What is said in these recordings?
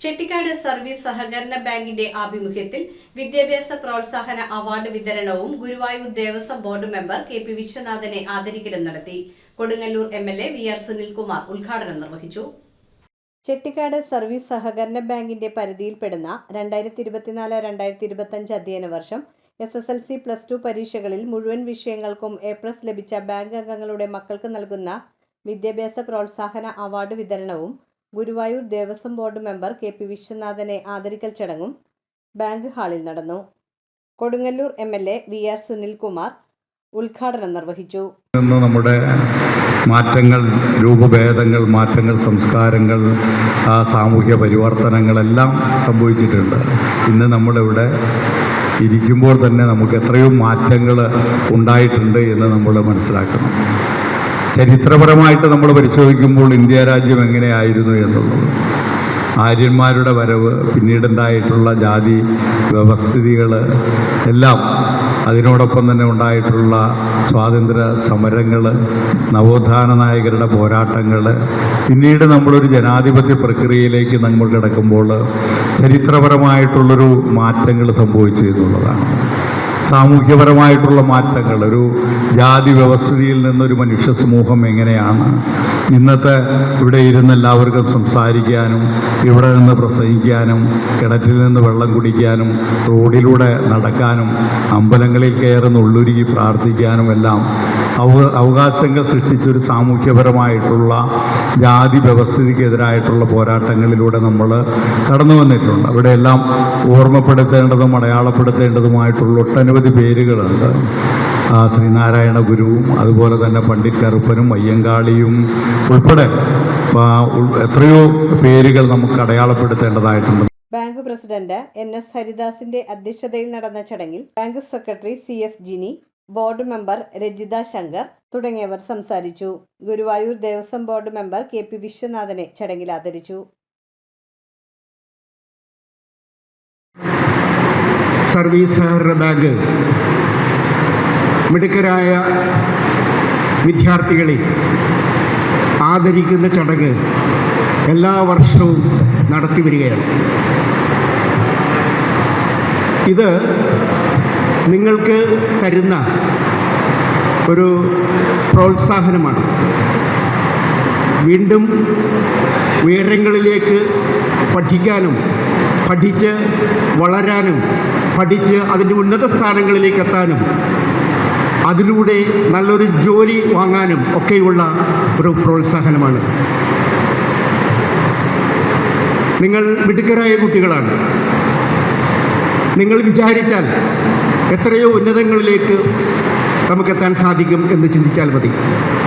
Chettikkad service സഹകരണ ബാങ്കിന്റെ ആഭിമുഖ്യത്തിൽ വിദ്യാഭ്യാസ പ്രോത്സാഹന അവാർഡ് വിതരണവും Guruvayur Devaswom board member K P വിശ്വനാഥനെ ആദരിക്കലും നടത്തി. Kodungallur M L A V R Sunilkumar ഉദ്ഘാടനം നിർവഹിച്ചു. ചെട്ടിക്കാട് സർവീസ് സഹകരണ ബാങ്കിന്റെ പരിധിയിൽപ്പെടുന്ന രണ്ടായിരത്തി ഇരുപത്തിനാല് രണ്ടായിരത്തി ഇരുപത്തഞ്ച് അധ്യയന വർഷം S S L C plus two പരീക്ഷകളിൽ മുഴുവൻ വിഷയങ്ങൾക്കും എ പ്ലസ് ലഭിച്ച ബാങ്ക് അംഗങ്ങളുടെ മക്കൾക്ക് നൽകുന്ന വിദ്യാഭ്യാസ പ്രോത്സാഹന അവാർഡ് വിതരണവും Guruvayur Devaswom board member K P വിശ്വനാഥനെ ആദരിക്കൽ ചടങ്ങും ബാങ്ക് ഹാളിൽ നടന്നു. Kodungallur M L A V R Sunilkumar ഉദ്ഘാടനം നിർവഹിച്ചു. നമ്മുടെ മാറ്റങ്ങൾ രൂപഭേദങ്ങൾ മാറ്റങ്ങൾ സംസ്കാരങ്ങൾ സാമൂഹ്യ പരിവർത്തനങ്ങളെല്ലാം സംഭവിച്ചിട്ടുണ്ട്. ഇന്ന് നമ്മളിവിടെ ഇരിക്കുമ്പോൾ തന്നെ നമുക്ക് എത്രയോ മാറ്റങ്ങൾ ഉണ്ടായിട്ടുണ്ട് എന്ന് നമ്മൾ മനസ്സിലാക്കണം. ചരിത്രപരമായിട്ട് നമ്മൾ പരിശോധിക്കുമ്പോൾ ഇന്ത്യ രാജ്യം എങ്ങനെയായിരുന്നു എന്നുള്ളത്. ആര്യന്മാരുടെ വരവ് പിന്നീടുണ്ടായിട്ടുള്ള ജാതി വ്യവസ്ഥിതികൾ എല്ലാം അതിനോടൊപ്പം തന്നെ ഉണ്ടായിട്ടുള്ള സ്വാതന്ത്ര്യ സമരങ്ങൾ നവോത്ഥാന നായകരുടെ പോരാട്ടങ്ങൾ. പിന്നീട് നമ്മളൊരു ജനാധിപത്യ പ്രക്രിയയിലേക്ക് നമ്മൾ കിടക്കുമ്പോൾ ചരിത്രപരമായിട്ടുള്ളൊരു മാറ്റങ്ങൾ സംഭവിച്ചു എന്നുള്ളതാണ്. സാമൂഹ്യപരമായിട്ടുള്ള മാറ്റങ്ങൾ ഒരു ജാതി വ്യവസ്ഥയിൽ നിന്നൊരു മനുഷ്യ സമൂഹം എങ്ങനെയാണ് ഇന്നത്തെ ഇവിടെ ഇരുന്ന് എല്ലാവർക്കും സംസാരിക്കാനും ഇവിടെ നിന്ന് പ്രസംഗിക്കാനും കിണറ്റിൽ നിന്ന് വെള്ളം കുടിക്കാനും റോഡിലൂടെ നടക്കാനും അമ്പലങ്ങളിൽ കയറി നുള്ളുരുകി പ്രാർത്ഥിക്കാനും എല്ലാം അവ അവകാശങ്ങൾ സൃഷ്ടിച്ചൊരു സാമൂഹ്യപരമായിട്ടുള്ള ജാതി വ്യവസ്ഥിതിക്കെതിരായിട്ടുള്ള പോരാട്ടങ്ങളിലൂടെ നമ്മൾ കടന്നു വന്നിട്ടുണ്ട്. അവിടെയെല്ലാം ഓർമ്മപ്പെടുത്തേണ്ടതും അടയാളപ്പെടുത്തേണ്ടതുമായിട്ടുള്ള ഒട്ടനവധി പേരുകളുണ്ട്. ആ, ശ്രീനാരായണ ഗുരുവും അതുപോലെ തന്നെ പണ്ഡിറ്റ് കറുപ്പനും അയ്യങ്കാളിയും ഉൾപ്പെടെ എത്രയോ പേരുകൾ നമുക്ക് അടയാളപ്പെടുത്തേണ്ടതായിട്ടുണ്ട്. ബാങ്ക് പ്രസിഡന്റ് എൻ എസ് ഹരിദാസിന്റെ അധ്യക്ഷതയിൽ നടന്ന ചടങ്ങിൽ bank secretary C S Jini board member Rajitha Shankar തുടങ്ങിയവർ സംസാരിച്ചു. Guruvayur Devaswom board member K P വിശ്വനാഥനെ ചടങ്ങിൽ ആദരിച്ചു. സർവീസ് സഹകരണ ബാങ്ക് മിടുക്കരായ വിദ്യാർത്ഥികളെ ആദരിക്കുന്ന ചടങ്ങ് എല്ലാ വർഷവും നടത്തി വരികയാണ്. ഇത് നിങ്ങൾക്ക് തരുന്ന ഒരു പ്രോത്സാഹനമാണ്. വീണ്ടും ഉയരങ്ങളിലേക്ക് പഠിക്കാനും പഠിച്ച് വളരാനും പഠിച്ച് അതിന്റെ ഉന്നത സ്ഥാനങ്ങളിലേക്ക് എത്താനും അതിലൂടെ നല്ലൊരു ജോലി വാങ്ങാനും ഒക്കെയുള്ള ഒരു പ്രോത്സാഹനമാണ്. നിങ്ങൾ മിടുക്കരായ കുട്ടികളാണ്. നിങ്ങൾ വിചാരിച്ചാൽ എത്രയോ ഉന്നതങ്ങളിലേക്ക് നമുക്കെത്താൻ സാധിക്കും എന്ന് ചിന്തിച്ചാൽ മതി.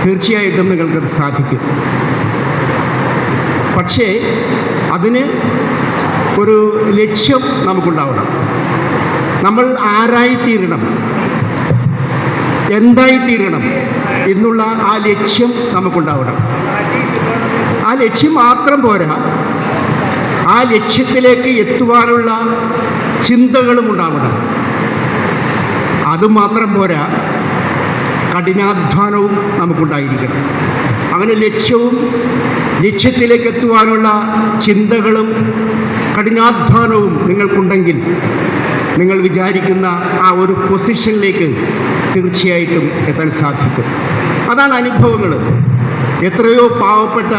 തീർച്ചയായിട്ടും നിങ്ങൾക്കത് സാധിക്കും. പക്ഷേ അതിന് ഒരു ലക്ഷ്യം നമുക്കുണ്ടാവണം. നമ്മൾ ആരായിത്തീരണം. എന്തായിത്തീരണം എന്നുള്ള ആ ലക്ഷ്യം നമുക്കുണ്ടാവണം. ആ ലക്ഷ്യം മാത്രം പോരാ ആ ലക്ഷ്യത്തിലേക്ക് എത്തുവാനുള്ള ചിന്തകളും ഉണ്ടാവണം. അതുമാത്രം പോരാ കഠിനാധ്വാനവും നമുക്കുണ്ടായിരിക്കണം. അങ്ങനെ ലക്ഷ്യവും ലക്ഷ്യത്തിലേക്ക് എത്തുവാനുള്ള ചിന്തകളും കഠിനാധ്വാനവും നിങ്ങൾക്കുണ്ടെങ്കിൽ നിങ്ങൾ വിചാരിക്കുന്ന ആ ഒരു പൊസിഷനിലേക്ക് തീർച്ചയായിട്ടും എത്താൻ സാധിക്കും. അതാണ് അനുഭവങ്ങൾ. എത്രയോ പാവപ്പെട്ട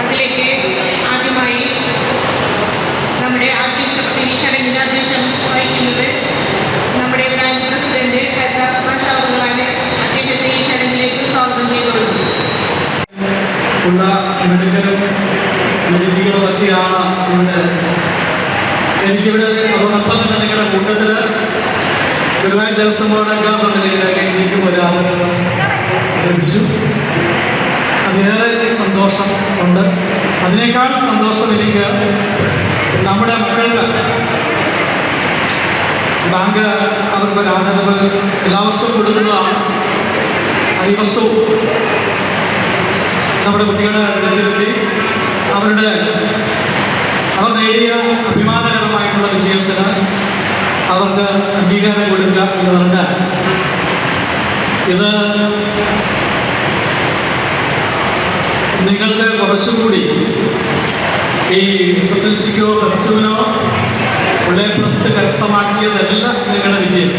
അതിലേക്ക് ആദ്യമായി നമ്മുടെ ഈ ചടങ്ങിന് അധ്യക്ഷം വഹിക്കുന്നത് ഉള്ള മെഡിക്കലും മെഡിക്കലും ഒക്കെയാണ് ഇവിടെ. എനിക്കിവിടെ അതോടൊപ്പം തന്നെ നിങ്ങളുടെ കൂട്ടത്തിൽ ഗുരുവായൂർ ദേവസ്വം ബോർഡൊക്കെ നിലയിലൊക്കെ എനിക്കും ഒരു ആദരവ് ലഭിച്ചു. അതിലേറെ സന്തോഷം ഉണ്ട്. അതിനേക്കാൾ സന്തോഷം എനിക്ക് നമ്മുടെ മക്കൾക്ക് ബാങ്ക് അവർക്ക് ആദരവ് എല്ലാ വർഷവും കൊടുക്കുന്നതാണ്. ഈ വർഷവും നമ്മുടെ കുട്ടികളെ വിളിച്ചിരുത്തി അവരുടെ അവർ നേടിയ അഭിമാനകരമായിട്ടുള്ള വിജയത്തിന് അവർക്ക് അംഗീകാരം കൊടുക്കുക എന്ന് പറഞ്ഞാൽ ഇത് നിങ്ങൾക്ക് കുറച്ചുകൂടി ഈ എസ് എസ് എൽ സിക്കോ പ്ലസ് ടുവിനോ ഉള്ള പ്ലസ് കരസ്ഥമാക്കിയതല്ല നിങ്ങളുടെ വിജയം.